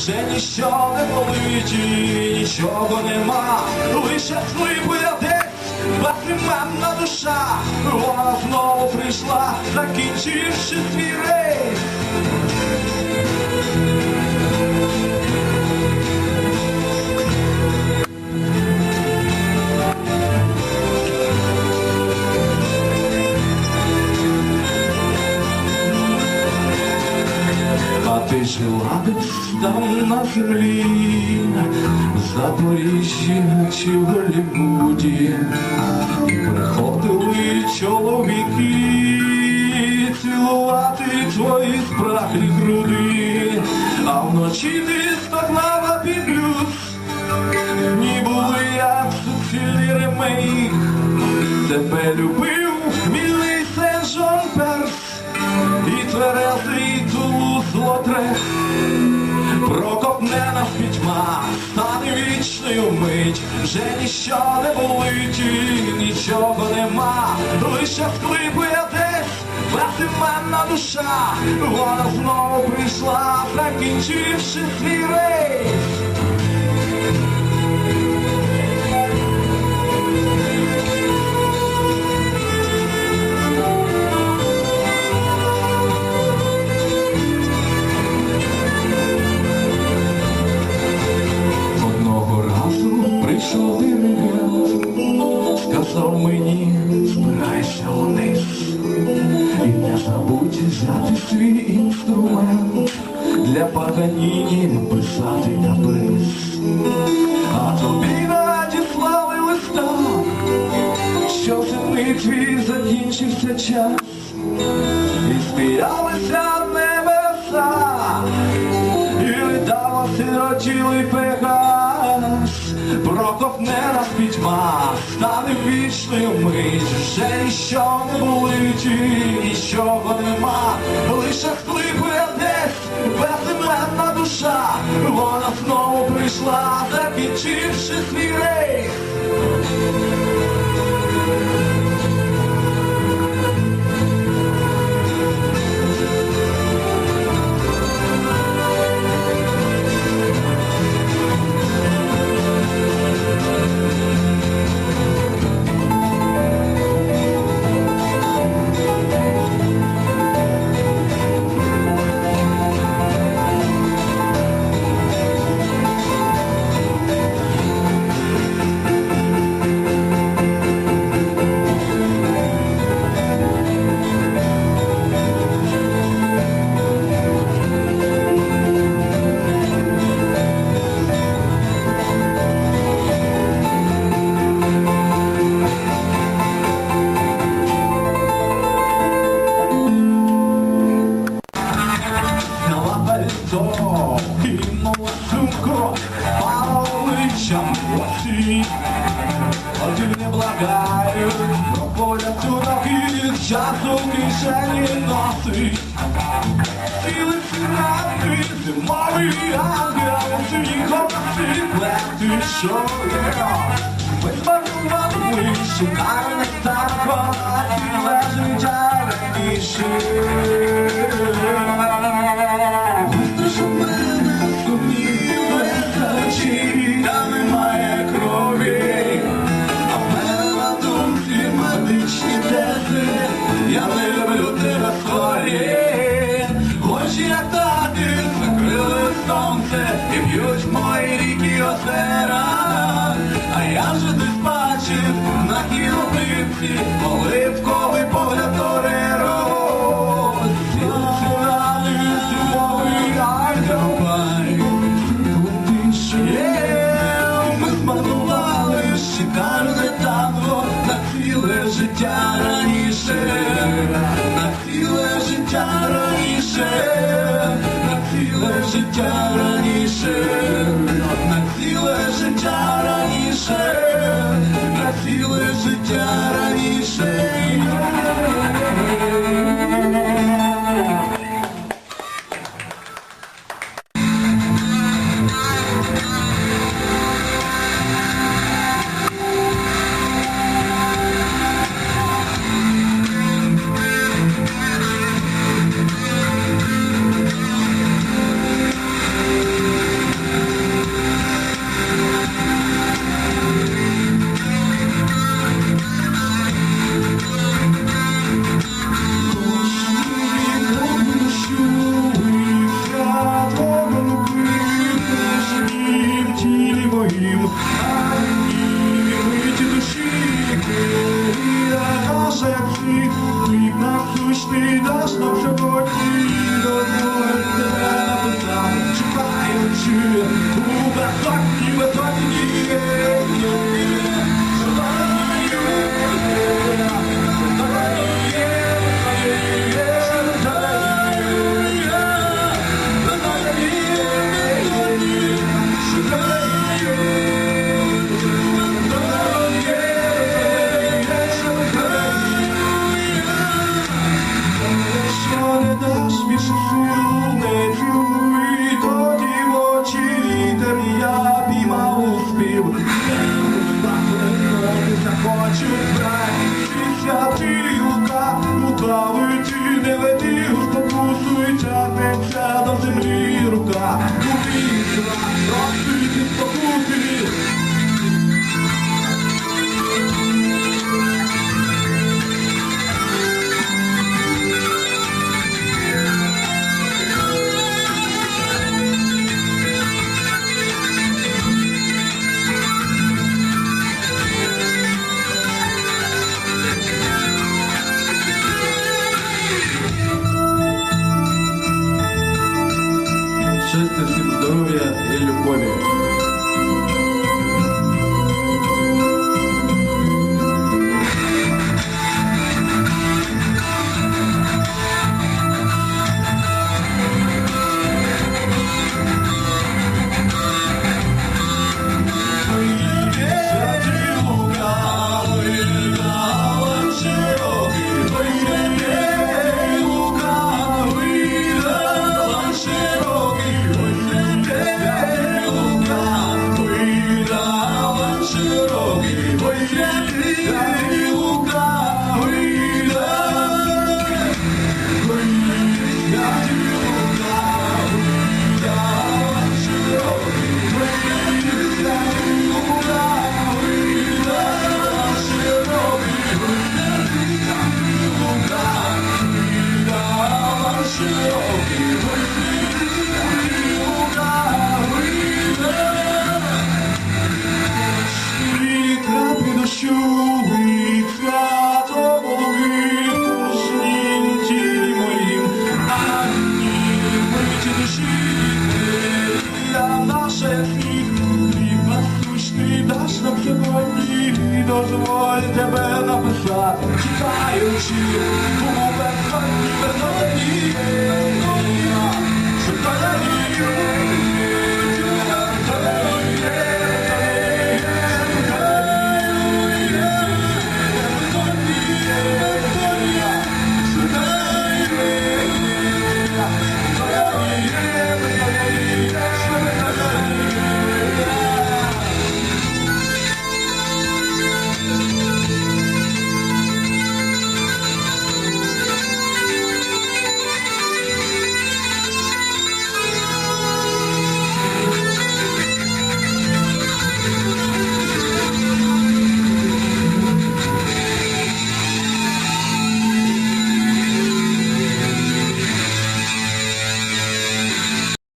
вже ніщо не болить, нічого нема, лише твої десь безіменна душа, вона знову прийшла, закінчивши свій рейс. На землі, в Запоріжжі чи в Голлівуді, і приходили чоловіки цілувати твої спраглі груди, а вночі ти стогнала під люз, дні були як суцільний ремейк, тебе любив мілий Сен-Жон Перс і тверезий тулус лотрех Прокопне нас пітьма, та не вічною мить, вже ніщо не болить нічого нема, лише вклипує десь безіменна душа, вона знову прийшла, закінчивши свій рейс. Свій інструмент для Паганіні писати каприз. А тобі надіслали листа, що земний твій закінчився час, і сміялися небеса. І летало сиротілий пегас, прокопне нас пітьма, не вічною мить, вже ніщо не болить і нічого нема, лише хлипує десь безіменна душа, вона знову прийшла, закінчивши свій рейс. Поля ноги, часу кишені носить. Сіли сирати, зимовий ангел, з'їхав на світле, ти що є? Безбарвований, шикарний танко, а ти лежить ріки. А я вже десь бачив на кілопивці оливковий погляд Тореро. Сірани, зимовий альдобай. Ми змарнували шикарне танго на ціле життя раніше, на ціле життя раніше, на ціле життя раніше, fuck землі здоров'я і любові. І you.